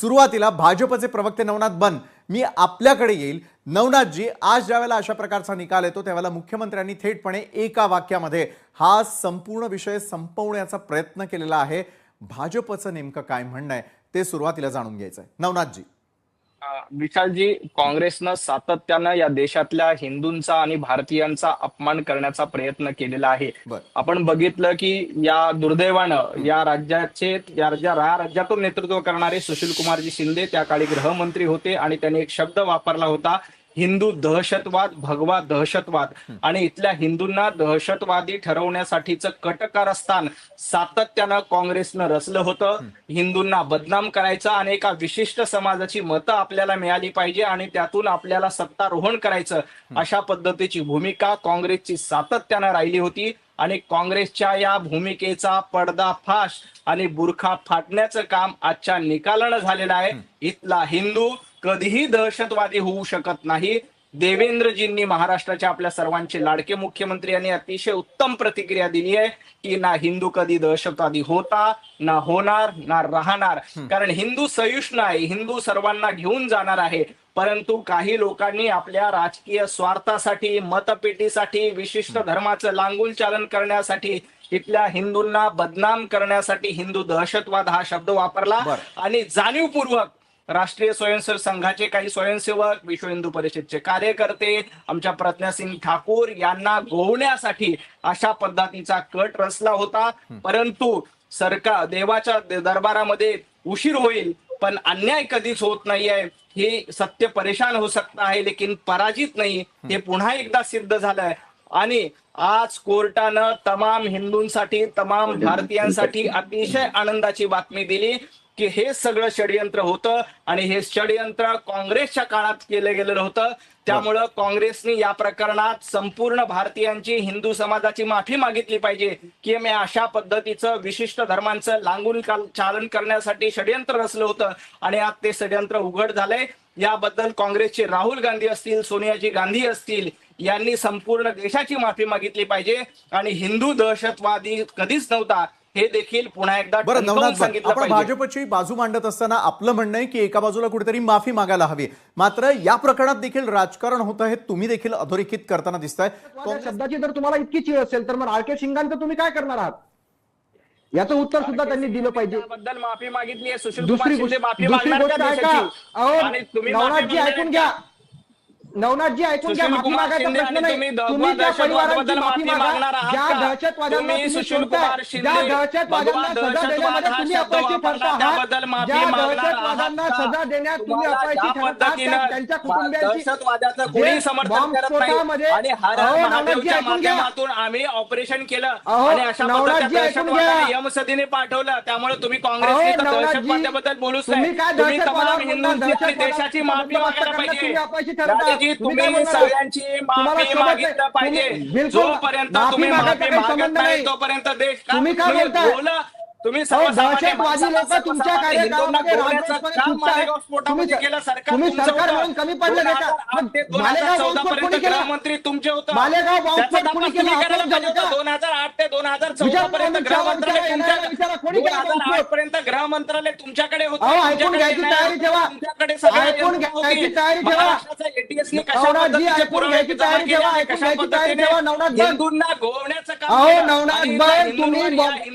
सुरुवातीला भाजपचे प्रवक्ते नवनाथ बन मी आपल्याकडे येईल. नवनाथजी आज ज्यावेळेला अशा प्रकारचा निकाल येतो त्यावेळेला मुख्यमंत्र्यांनी थेटपणे एका वाक्यामध्ये हा संपूर्ण विषय संपवण्याचा प्रयत्न केलेला आहे. भाजपचं नेमकं काय म्हणणं आहे ते सुरुवातीला जाणून घ्यायचं आहे नवनाथजी. विशालजी काँग्रेसनं सातत्यानं या देशातल्या हिंदूंचा आणि भारतीयांचा अपमान करण्याचा प्रयत्न केलेला आहे. आपण बघितलं की या दुर्दैवानं या राज्याचे या राज्या या राज्यातून नेतृत्व करणारे सुशील कुमारजी शिंदे त्या काळी गृहमंत्री होते आणि त्यांनी एक शब्द वापरला होता हिंदू दहशतवाद भगवा दहशतवाद. आणि इथल्या हिंदूंना दहशतवादी ठरवण्यासाठीचं कटकारस्थान सातत्यानं काँग्रेसनं रचलं होतं. हिंदूंना बदनाम करायचं आणि एका विशिष्ट समाजाची मतं आपल्याला मिळाली पाहिजे आणि त्यातून आपल्याला सत्तारोहण करायचं अशा पद्धतीची भूमिका काँग्रेसची सातत्यानं राहिली होती. आणि काँग्रेसच्या या भूमिकेचा पडदाफाश आणि बुरखा फाटण्याचं काम आजच्या निकालानं झालेलं आहे. इथला हिंदू कधीही दहशतवादी होऊ शकत नाही. देवेंद्रजींनी महाराष्ट्राच्या आपल्या सर्वांचे लाडके मुख्यमंत्री यांनी अतिशय उत्तम प्रतिक्रिया दिली आहे की ना हिंदू कधी दहशतवादी होता ना होणार ना राहणार. कारण हिंदू सहिष्णू आहे हिंदू सर्वांना घेऊन जाणार आहे. परंतु काही लोकांनी आपल्या राजकीय स्वार्थासाठी मतपेटीसाठी विशिष्ट धर्माचं लांगुल चालन करण्यासाठी इथल्या हिंदूंना बदनाम करण्यासाठी हिंदू दहशतवाद हा शब्द वापरला. आणि जाणीवपूर्वक राष्ट्रीय स्वयंसेवक संघाचे काही स्वयंसेवक विश्व हिंदू परिषदचे कार्यकर्ते आमच्या प्रज्ञासिंग ठाकूर यांना गोवण्यासाठी अशा पद्धतीचा कट रचला होता. परंतु सरकार देवाच्या दरबारामध्ये उशीर होईल पण अन्याय कधीच होत नाहीये. हे सत्य परेशान हो सकता है लेकिन पराजित नाही. हे पुन्हा एकदा सिद्ध झालंय. आणि आज कोर्टानं तमाम हिंदूंसाठी तमाम भारतीयांसाठी अतिशय आनंदाची बातमी दिली. की हे सगळं षडयंत्र होतं आणि हे षडयंत्र काँग्रेसच्या काळात केलं गेलेलं होतं. त्यामुळं काँग्रेसने या प्रकरणात संपूर्ण भारतीयांची हिंदू समाजाची माफी मागितली पाहिजे. की मी अशा पद्धतीचं विशिष्ट धर्मांचं लांगून चालन करण्यासाठी षडयंत्र रचलं होतं आणि आज ते षडयंत्र उघड झालंय. याबद्दल काँग्रेसचे राहुल गांधी असतील सोनियाजी गांधी असतील यांनी संपूर्ण देशाची माफी मागितली पाहिजे. आणि हिंदू दहशतवादी कधीच नव्हता. हे देखील पुन्हा एकदा सांगितलं आपण भाजपची बाजू मांडत असताना आपलं म्हणणं आहे की एका बाजूला कुठेतरी माफी मागायला हवी. मात्र या प्रकरणात देखील राजकारण होतं हे तुम्ही देखील अधोरेखित करताना दिसताय. त्या शब्दाची जर तुम्हाला इतकी चीड असेल तर मग आर के सिंगांचं तुम्ही काय करणार आहात? याचं उत्तर सुद्धा त्यांनी दिलं पाहिजे. त्याबद्दल माफी मागितली आहे. सुशील दुसरी गोष्ट माफी दुसरी मागणार गोष्ट का ऐका अहो नवनाथजी ऐकून? घ्या. नवनाथजी ऐकून घ्या माफी मागायचा प्रश्न नाही तुम्ही त्या परिवारांची माफी मागा ज्या? दहशतवाद्यांना तुम्ही सोडताय, ज्या दहशतवाद्यांना सजा दहशतवाद देण्यामध्ये तुम्ही अपयशी ठरता आहात ज्या दहशतवाद्यांना? सजा देण्यात तुम्ही अपयशी ठरता त्यांच्या कुटुंबियांची बॉम्बस्फोटामध्ये- अहो, नवनाथजी ऐकून घ्या. आम्ही ऑपरेशन केलं अहो, नवनाथजी ऐकून घ्या. यमसदीने पाठवलं त्यामुळे तुम्ही नवनाथजी, दहशतवाद्याबद्दल बोलूच तुम्ही नाही काय तुम्ही तमाम दहशतवादाबद्दल देशाची माफी मागायला पाहिजे राजेजी, तुम्ही? सगळ्यांची माफी मागितलं पाहिजे जोपर्यंत तुम्ही माफी मागत नाही. तोपर्यंत देश का तुम्ही काय तुम्ही दहशतवादी लोक तुमच्या स्फोटामध्ये तुम्ही- सरकार. म्हणून कमी पडलं का? 2008 ते मालेगाव 2014 बॉम्बस्फोट पर्यंत कोणी केला? गृहमंत्री तुमचे होतं मालेगाव बॉम्बस्फोट कोणी केला? होतं. का? 2008 ते 2014 विचारा, पर्यंत गृहमंत्रालय विचारा, तुमच्या विचारा, कोणी केला 2008 बॉम्बस्फोट? पर्यंत गृहमंत्रालय तुमच्याकडे होतं ऐकून घ्यायची तयारी ठेवा. ऐकून घ्यायची. तयारी ठेवा. महाराष्ट्राचा ATS ने कशा नवनाथजी, पद्धतीचे ऐकून पुरावे घ्यायची तयारी ठेवा, ऐकून घ्यायची तयारी ठेवा, नवनाथ. हिंदूंना गोवण्याचं काम. नवनाथ तुम्ही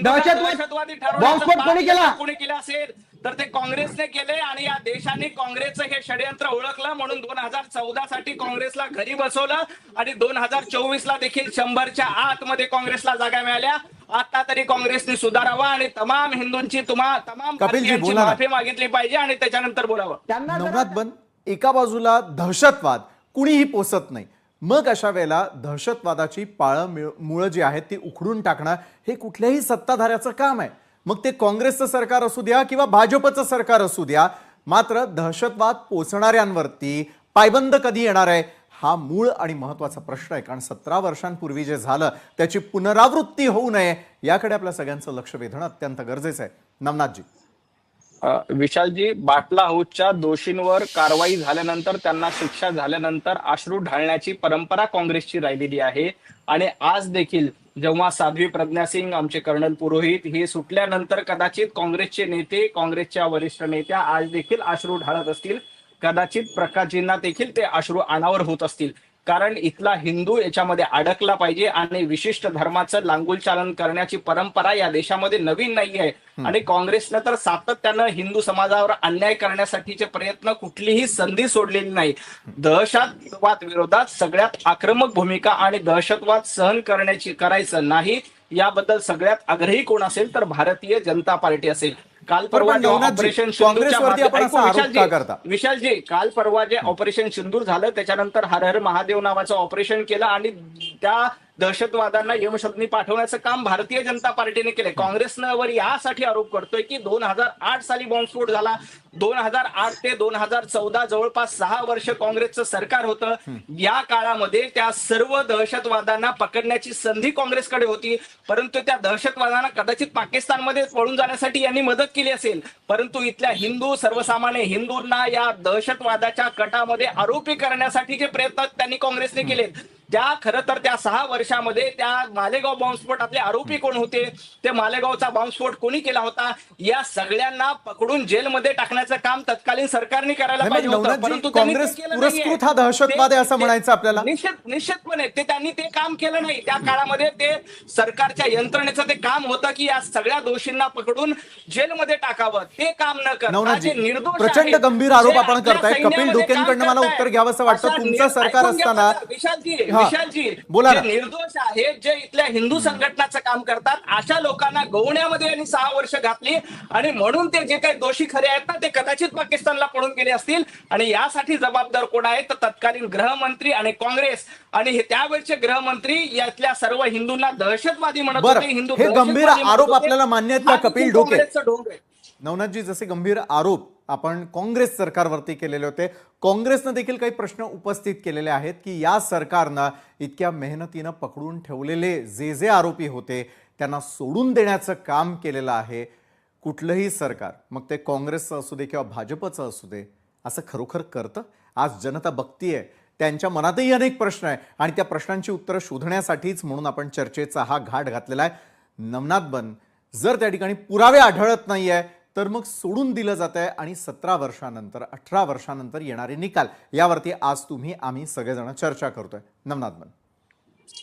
दहशतवाद- बॉम्बस्फोट कोणी केला? कोणी केला असेल तर ते काँग्रेसने केले आणि या देशाने काँग्रेसचं हे षडयंत्र ओळखलं म्हणून दोन हजार चौदा साठी काँग्रेसला घरी बसवलं आणि दोन हजार चोवीस ला देखील शंभरच्या आतमध्ये काँग्रेसला जागा मिळाल्या. आता तरी काँग्रेसने सुधारावा आणि तमाम हिंदूंची तुम्हा तमाम भारतीयांची. माफी मागितली पाहिजे आणि त्याच्यानंतर बोलावं. त्यांना बन एका बाजूला दहशतवाद. कुणीही पोसत नाही. मग अशा वेळेला दहशतवादाची पाळं मुळं जी आहेत ती उखडून टाकणं हे कुठल्याही सत्ताधाऱ्याचं काम आहे. मग ते काँग्रेसचं सरकार असू द्या किंवा भाजपचं सरकार असू द्या मात्र दहशतवाद पोचणाऱ्यांवरती पायबंद कधी येणार आहे हा मूळ आणि महत्त्वाचा प्रश्न आहे. कारण सतरा वर्षांपूर्वी जे झालं त्याची पुनरावृत्ती होऊ नये याकडे आपल्या सगळ्यांचं लक्ष वेधणं अत्यंत गरजेचं आहे. नमनाथजी विशालजी बाटला हाऊसच्या दोषींवर कारवाई झाल्यानंतर त्यांना शिक्षा झाल्यानंतर अश्रू ढाळण्याची परंपरा काँग्रेसची राहिलेली आहे. आणि आज देखील जेव्हा साध्वी प्रज्ञा सिंग आमचे कर्नल पुरोहित हे सुटल्यानंतर कदाचित काँग्रेसचे नेते काँग्रेसच्या वरिष्ठ नेत्या आज देखील अश्रू ढाळत असतील. कदाचित प्रकाशजींना देखील ते अश्रू अनावर होत असतील. कारण इथला हिंदू याच्यामध्ये अडकला पाहिजे आणि विशिष्ट धर्माचं लांगुल चालन करण्याची परंपरा या देशामध्ये नवीन नाही आहे आणि काँग्रेसनं तर सातत्यानं हिंदू समाजावर अन्याय करण्यासाठीचे प्रयत्न कुठलीही संधी सोडलेली नाही. दहशतवाद विरोधात सगळ्यात आक्रमक भूमिका आणि दहशतवाद सहन करण्याची करायचं नाही याबद्दल सगळ्यात आग्रही कोण असेल तर भारतीय जनता पार्टी असेल. काल परवा ऑपरेशन विशालजी, काल परवा जे ऑपरेशन सिंदूर झालं त्याच्यानंतर हर हर महादेव नावाचं ऑपरेशन केलं आणि त्या दहशतवाद्यांना यमशब्दनी पाठवण्याचं काम भारतीय जनता पार्टीने केलंय. काँग्रेसनं वर यासाठी आरोप करतोय की दोन हजार आठ साली बॉम्बस्फोट झाला. दोन हजार आठ ते दोन हजार चौदा जवळपास सहा वर्ष काँग्रेसचं सरकार होतं. या काळामध्ये त्या सर्व दहशतवाद्यांना पकडण्याची संधी काँग्रेसकडे होती. परंतु त्या दहशतवाद्यांना कदाचित पाकिस्तानमध्ये पळून जाण्यासाठी यांनी मदत केली असेल. परंतु इथल्या हिंदू सर्वसामान्य हिंदूंना या दहशतवादाच्या कटामध्ये आरोपी करण्यासाठीचे प्रयत्न त्यांनी काँग्रेसने केलेत. त्या खरं तर त्या सहा वर्षामध्ये त्या मालेगाव बॉम्बस्फोटातले आरोपी कोण होते ते मालेगावचा बॉम्बस्फोट कोणी केला होता या सगळ्यांना पकडून जेलमध्ये टाकण्याचं काम तत्कालीन सरकारने करायला पाहिजे होतं परंतु काँग्रेस पुरस्कृत. हा दहशतवाद आहे असं म्हणायचं आपल्याला? निश्चित निश्चितपणे ते त्यांनी ते काम केलं नाही त्या काळामध्ये ते सरकारच्या यंत्रणेचं ते काम होतं की या सगळ्या दोषींना पकडून जेलमध्ये टाकावं ते काम न करता जे निर्दोष प्रचंड गंभीर आरोप आपण करताय. कपिल डोकेंकडनं मला उत्तर घ्यावंसं वाटतं. अशा तुमचं सरकार असताना- विशालजी बोला. जे निर्दोष आहेत जे इथल्या हिंदू संघटनाचं काम करतात अशा लोकांना गवण्यामध्ये यांनी सहा वर्ष घातली आणि म्हणून ते जे काही दोषी खरे आहेत ना ते कदाचित पाकिस्तानला पळून गेले असतील आणि यासाठी जबाबदार कोण आहेत तर तत्कालीन गृहमंत्री आणि काँग्रेस आणि हे त्यावेळचे गृहमंत्री यातल्या सर्व हिंदूंना दहशतवादी म्हणत होते हिंदू गंभीर आरोप. आपल्याला मान्य आहेत का, कपिल डोके? आहे. नवनाथजी जसे गंभीर आरोप आपण काँग्रेस सरकारवरती केलेले होते. काँग्रेसनं देखील काही प्रश्न उपस्थित केलेले आहेत की या सरकारनं इतक्या मेहनतीनं पकडून ठेवलेले जे जे आरोपी होते त्यांना सोडून देण्याचं काम केलेलं आहे. कुठलंही सरकार मग ते काँग्रेसचं असू दे किंवा भाजपचं असू दे असं खरोखर करतं? आज जनता बघतीये. त्यांच्या मनातही अनेक प्रश्न आहे आणि त्या प्रश्नांची उत्तरं शोधण्यासाठीच म्हणून आपण चर्चेचा हा घाट घातलेला आहे. नमनाथ बन जर त्या ठिकाणी पुरावे आढळत नाही आहे तर मग सोडून दिलं जात आहे आणि सतरा वर्षानंतर अठरा वर्षानंतर येणारे निकाल. यावरती आज तुम्ही आम्ही सगळेजण चर्चा करतोय.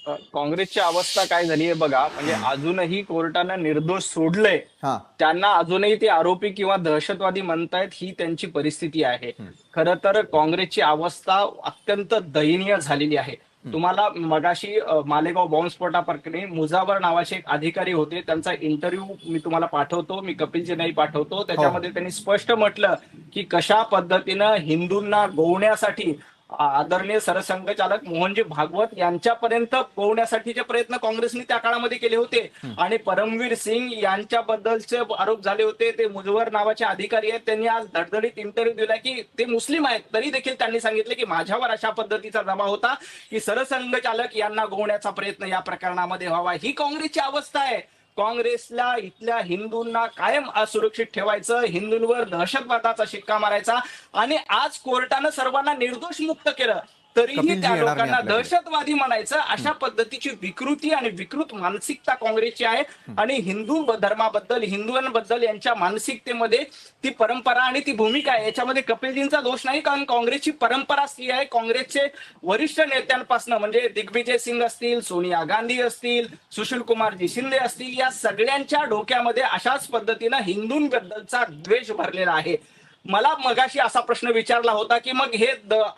अ, काँग्रेसची अवस्था काय झाली आहे बघा. म्हणजे अजूनही कोर्टानं निर्दोष सोडलंय. हां. त्यांना अजूनही ते आरोपी किंवा दहशतवादी म्हणतायत ही त्यांची परिस्थिती आहे. खरं तर काँग्रेसची अवस्था अत्यंत दयनीय झालेली आहे. तुम्हाला मगाशी मालेगाव बॉम्बस्फोटाप्रकरणी मुजावर नावाचे एक अधिकारी होते. त्यांचा इंटरव्ह्यू मी तुम्हाला पाठवतो. मी कपिलजी नाही पाठवतो. त्याच्यामध्ये त्यांनी स्पष्ट म्हटलं की कशा पद्धतीनं हिंदूंना गोवण्यासाठी आदरणीय सरसंघचालक मोहनजी भागवत यांच्यापर्यंत पोहोण्यासाठीचे प्रयत्न काँग्रेसने त्या काळामध्ये केले होते आणि परमवीर सिंग यांच्याबद्दलचे आरोप झाले होते ते मुजवर नावाचे अधिकारी आहेत त्यांनी आज धडधडीत इंटरव्ह्यू दिला की ते मुस्लिम आहेत तरी देखील त्यांनी सांगितले की माझ्यावर अशा पद्धतीचा दबाव होता की सरसंघचालक यांना गोवण्याचा प्रयत्न या प्रकरणामध्ये व्हावा. ही काँग्रेसची अवस्था आहे. काँग्रेसला इथल्या हिंदूंना कायम असुरक्षित ठेवायचं हिंदूंवर दहशतवादाचा शिक्का मारायचा आणि आज कोर्टानं सर्वांना निर्दोष मुक्त केलं. तरीही त्या लोकांना. दहशतवादी म्हणायचं. अशा पद्धतीची विकृती आणि विकृत मानसिकता काँग्रेसची आहे. आणि हिंदू धर्माबद्दल हिंदूंबद्दल यांच्या मानसिकतेमध्ये ती परंपरा आणि ती भूमिका आहे. याच्यामध्ये कपिलजींचा दोष नाही कारण काँग्रेसची परंपरा ती आहे. काँग्रेसचे वरिष्ठ नेत्यांपासून म्हणजे दिग्विजय सिंग असतील सोनिया गांधी असतील सुशील कुमारजी शिंदे असतील या सगळ्यांच्या डोक्यामध्ये अशाच पद्धतीनं हिंदूंबद्दलचा द्वेष भरलेला आहे. मला मगाशी असा प्रश्न विचारला होता की मग हे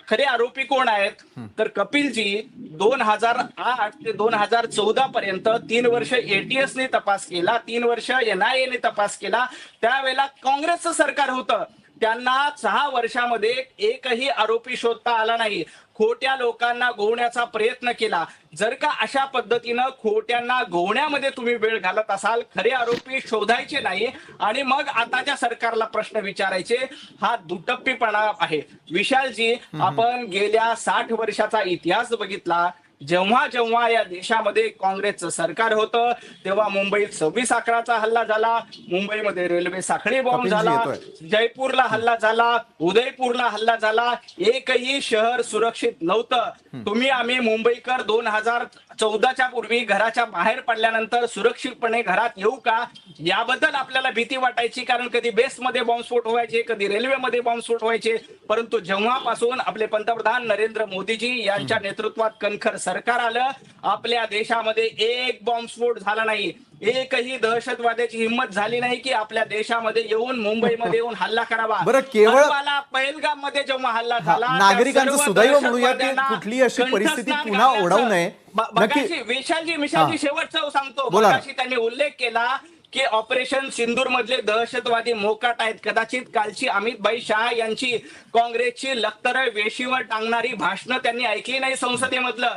खरे आरोपी कोण आहेत? तर कपिलजी दोन हजार आठ ते दोन हजार चौदा पर्यंत तीन वर्ष एटीएस ने तपास केला तीन वर्ष एनआयए ने तपास केला. त्यावेळेला काँग्रेसचं सरकार होतं. त्यांना सहा वर्षामध्ये एकही आरोपी शोधता आला नाही. खोट्या लोकांना गोवण्याचा प्रयत्न केला. जर का अशा पद्धतीनं खोट्यांना गोवण्यामध्ये तुम्ही वेळ घालत असाल खरे आरोपी शोधायचे नाही आणि मग आताच्या सरकारला प्रश्न विचारायचे हा दुटप्पीपणा आहे. विशालजी आपण गेल्या साठ वर्षाचा इतिहास बघितला. जेव्हा जेव्हा या देशामध्ये काँग्रेसचं सरकार होतं तेव्हा मुंबईत सव्वीस अकराचा हल्ला झाला. मुंबईमध्ये रेल्वे साखळी बॉम्ब झाला. जयपूरला हल्ला झाला. उदयपूरला हल्ला झाला. एकही शहर सुरक्षित नव्हतं. तुम्ही आम्ही मुंबईकर दोन हजार चौदाच्या पूर्वी घराच्या बाहेर पडल्यानंतर सुरक्षितपणे घरात येऊ का? याबद्दल आपल्याला भीती वाटायची कारण कधी बेसमध्ये बॉम्बस्फोट व्हायचे कधी रेल्वेमध्ये बॉम्बस्फोट व्हायचे. परंतु जेव्हापासून आपले पंतप्रधान नरेंद्र मोदीजी यांच्या नेतृत्वात कणखर सरकार आलं आपल्या देशामध्ये एक बॉम्बस्फोट झाला नाही एकही दहशतवाद्याची हिंमत झाली नाही की आपल्या देशामध्ये येऊन मुंबईमध्ये येऊन हल्ला करावा बरं, केवळ- पहलगाममध्ये जेव्हा हल्ला झाला नागरिकांचं सुदैव म्हणूया की कुठली अशी परिस्थिती पुन्हा ओढवू नये. बघाशी, विशालजी विशालजी हा. शेवटचं सांगतो. मगाशी त्यांनी उल्लेख केला की ऑपरेशन सिंदूर मधले दहशतवादी मोकाट आहेत कदाचित कालची अमितभाई शहा यांची काँग्रेसची लखतर वेशीवर टांगणारी भाषणं त्यांनी ऐकली नाही संसदेमधलं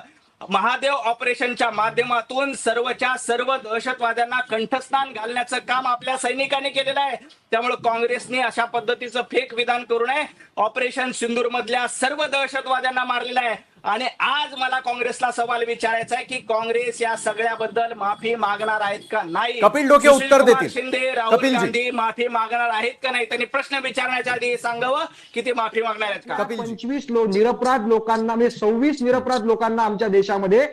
महादेव ऑपरेशनच्या माध्यमातून सर्वच्या सर्व दहशतवाद्यांना कंठस्नान घालण्याचं काम आपल्या सैनिकांनी केलेलं आहे. त्यामुळे काँग्रेसने अशा पद्धतीचं फेक विधान करू नये. ऑपरेशन सिंदूर मधल्या सर्व दहशतवाद्यांना मारलेलं आहे. आणि आज मला काँग्रेसला सवाल विचारायचा आहे की काँग्रेस या सगळ्याबद्दल माफी मागणार आहेत का नाही कपिल डोके उत्तर देतील. शिंदे राहुल. गांधी माफी मागणार आहेत का नाही त्यांनी प्रश्न विचारण्याच्या आधी हे सांगावं की ते माफी मागणार आहेत का. पंचवीस लोक निरपराध लोकांना म्हणजे सव्वीस निरपराध लोकांना आमच्या देशामध्ये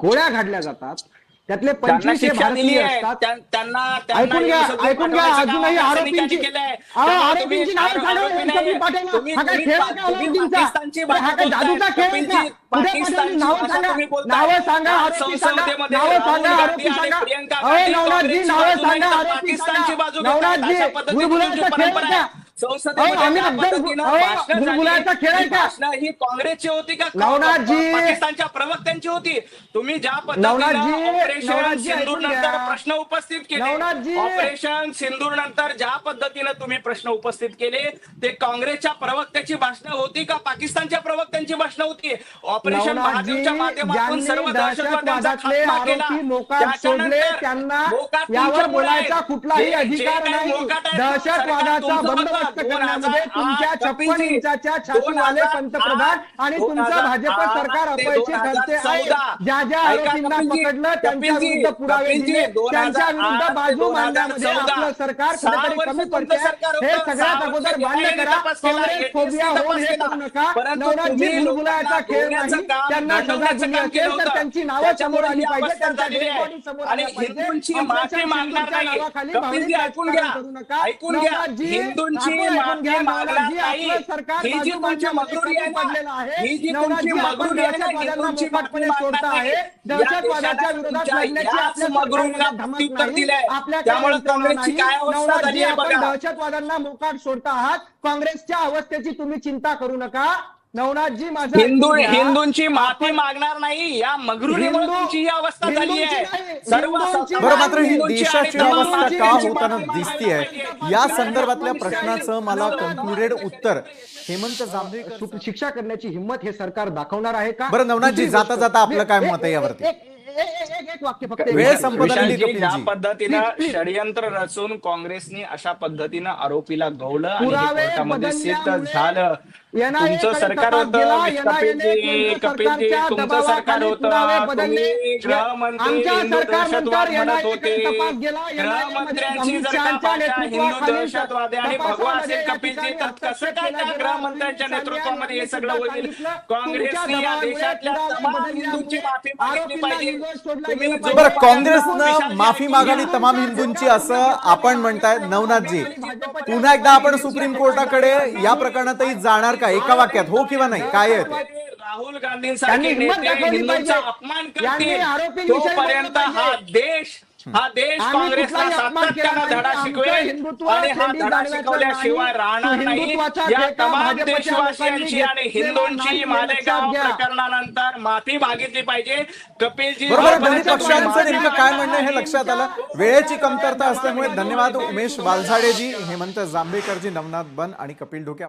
गोळ्या घातल्या जातात त्यातले पंचवीस त्यांना त्यांना ऐकून घ्या ऐकून घ्या अजूनही आरोपींची आरोपींची बोलताय. जादूचा खेळ नावं सांगा. नावं सांगा आरोपी सांगा. नावं सांगा आरोपी सांगा. अहो नवनाथजी नावं सांगा आरोपी सांगा. नवनाथजी खेळ ही काँग्रेसची होती का. पाकिस्तानच्या प्रवक्त्यांची होती? तुम्ही ज्या पद्धतीनं ऑपरेशन नंतर. प्रश्न उपस्थित केले. ऑपरेशन सिंदूर नंतर ज्या पद्धतीनं तुम्ही प्रश्न उपस्थित केले ते काँग्रेसच्या प्रवक्त्याची भाषणं होती का? पाकिस्तानच्या प्रवक्त्यांची भाषणं होती? ऑपरेशन महादेवच्या माध्यमातून सर्व दहशतवाद्यांचा. कुठलाही अधिकार नाही. दहशतवादाचा करण्यामध्ये तुमच्या छप्पन इंचाच्या छातीवाले पंतप्रधान आणि तुमचं भाजप सरकार अपयशी ठरते आहे. ज्या ज्या आरोपींना पकडलं त्यांच्या विरुद्ध पुरावे दिले त्यांच्या विरुद्ध बाजू मांडण्यामध्ये. आपलं सरकार कुठेतरी कमी पडते सरकार हे. सगळ्यात अगोदर मान्य करा काँग्रेस फोबिया होऊन हे. करू नका गुलगुलाचा लोकांना खेळ नाही त्यांना सजा दिली असेल तर. त्यांची नावं समोर आली पाहिजे आहे. body समोर आल्या पाहिजे. नावाखाली भावनिक राजकारण करू नका. हिंदूंची दहशतवादाच्या विरोधात लढण्याची. दहशतवाद्यांना मोकाट सोडता आहात. काँग्रेसच्या अवस्थेची तुम्ही चिंता करू नका. नवनाथजी माझा हिंदू. हिंदूंची माफी मागणार नाही या तुमची ही अवस्था झाली आहे सर्व बरं मात्र ही देशाची अवस्था का होताना दिसतीये या. संदर्भातल्या प्रश्नाचं मला कन्क्लुडेड उत्तर हेमंत जांभेकर शिक्षा करण्याची हिंमत हे सरकार दाखवणार आहे का बरं, नवनाथजी, जाता- जाता आपलं काय मत आहे यावरती? ज्या पद्धतीनं. षडयंत्र रचून काँग्रेसने अशा पद्धतीनं आरोपीला गवलं आणि कोर्टामध्ये सिद्ध झालं तुमचं सरकार होतं कपिलजी तुमचं कपिलजी सरकार होतं. तुम्ही गृहमंत्री हिंदू दहशतवाद म्हणत होते गृहमंत्र्यांची जर का भाषा हिंदू दहशतवादी आणि भगवा असेल कपिलजी तर कसं काय त्या. गृहमंत्र्यांच्या नेतृत्वामध्ये हे सगळं होईल काँग्रेसने या देशातल्या तमाम हिंदूंची माफी मागितली पाहिजे. बरं काँग्रेसनं माफी मागावी. तमाम हिंदूंची असं आपण म्हणताय नवनाथजी पुन्हा एकदा आपण सुप्रीम कोर्टाकडे या प्रकरणातही जाणार का एका वाक्यात हो किंवा नाही काय आहे ते? राहुल त्यांनी गांधींसारखे हिंमत नेते दाखवली हिंदूंचा पाहिजे. अपमान यांनी करतील आरोपींविषयी तोपर्यंत बोललं हा पाहिजे. देश हा देश आम्ही काँग्रेसला कुठलाही अपमान केला सातत्यानं नाही. धडा आमचं शिकवेल हिंदुत्व आणि हा धडा जाणवायचं शिकवल्याशिवाय नाही. राहणार नाही हिंदुत्वाचा या ठेका तमाम भाजपच्या देशवासियांची लोकांनी आणि घेतलेला हिंदूंची नाही हे मालेगाव घ्या. प्रकरणानंतर माफी मागितली पाहिजे कपिलजी बरोबर आहे, दोन्ही पक्षांचं नेमकं काय म्हणणं हे लक्षात आलं वेळेची कमतरता असल्यामुळे धन्यवाद उमेश वालझाडेजी हेमंत जांभेकरजी नवनाथ बन आणि कपिल ढोके